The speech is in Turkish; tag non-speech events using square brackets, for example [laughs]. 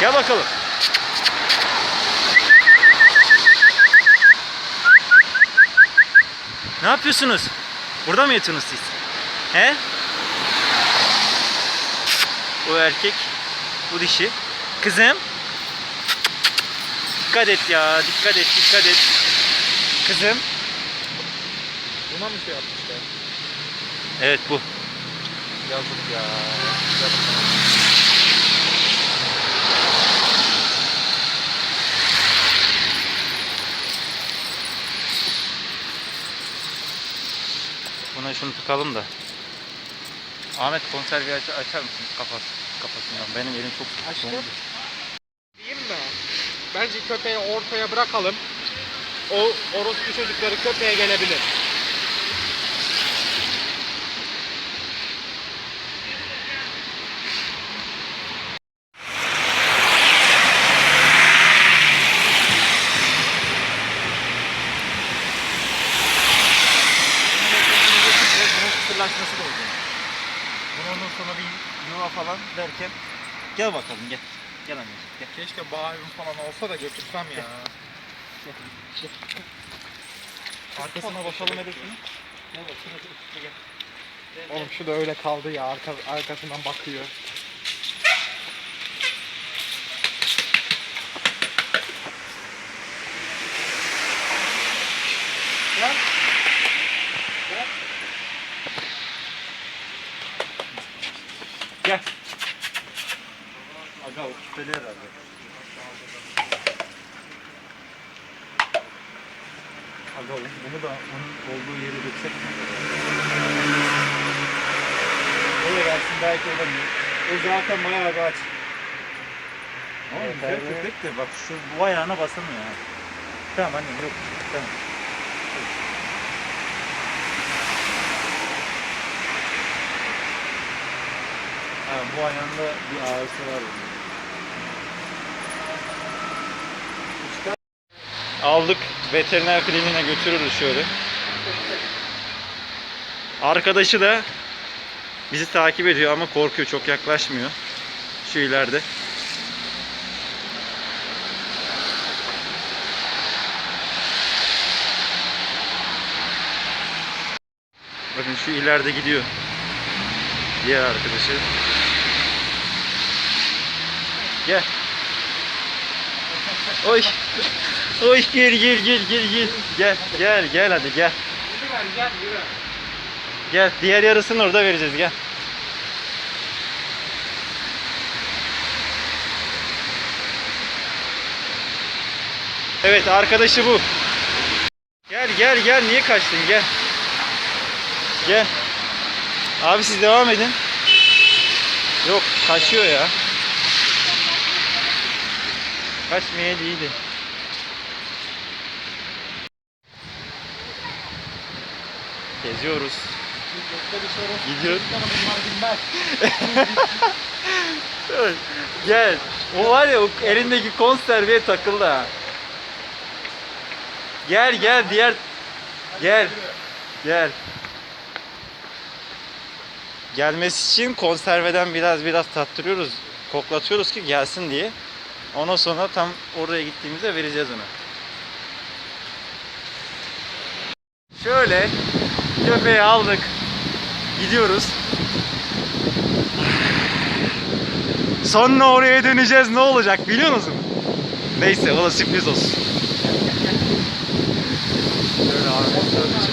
Gel bakalım. Ne yapıyorsunuz? Burada mı yatıyorsunuz siz? He? Bu erkek, bu dişi. Kızım. Dikkat et ya, dikkat et, dikkat et. Kızım. Buna mı şey yapmışlar? Evet bu. Yazık ya. Buna şunu tıkalım da. Ahmet konservi aç açar mısın kafası kafasından? Benim elim çok Açtım. Diyeyim mi? Bence köpeği ortaya bırakalım. O orospu çocukları köpeğe gelebilir. Kısırlaşması da olacak. Bunu ondan sonra bir yuva falan derken gel bakalım gel. Gel anneciğim gel. Keşke bağırım falan olsa da götürsem ya. Arkasına basalım hedefini. Gel bak şuna. Gel, Oğlum şu da öyle kaldı ya arka, arkasından bakıyor. Gel. Aga o küpeli herhalde. Aga bunu da onun olduğu yere döksek mi? Oraya gelsin belki olabilir. O zaten bayağı bir aç. Ama Evet, güzel evet. köpek de bak şu bu ayağına basamıyor ha. Tamam annem yok. Tamam. Ha, bu ayağında bir ağrısı var. Aldık veteriner kliniğine götürürüz şöyle. Arkadaşı da bizi takip ediyor ama korkuyor çok yaklaşmıyor. Şu ileride. Bakın şu ileride gidiyor. Diğer arkadaşı. Gel. Oy. Oy gel gel gel gel gel. Gel gel gel hadi gel. Gel diğer yarısını orada vereceğiz gel. Evet arkadaşı bu. Gel gel gel niye kaçtın gel. Gel. Abi siz devam edin. Yok kaçıyor ya. Kaçmaya değildi. Geziyoruz. Gidiyor. [laughs] Gel. O var ya o elindeki konserveye takıldı ha. Gel gel diğer gel. Gel gelmesi için konserveden biraz biraz tattırıyoruz, koklatıyoruz ki gelsin diye. Ondan sonra tam oraya gittiğimizde vereceğiz onu. Şöyle köpeği aldık. Gidiyoruz. Sonra oraya döneceğiz ne olacak biliyor musun? Neyse o da sürpriz olsun. [laughs] Şöyle abi.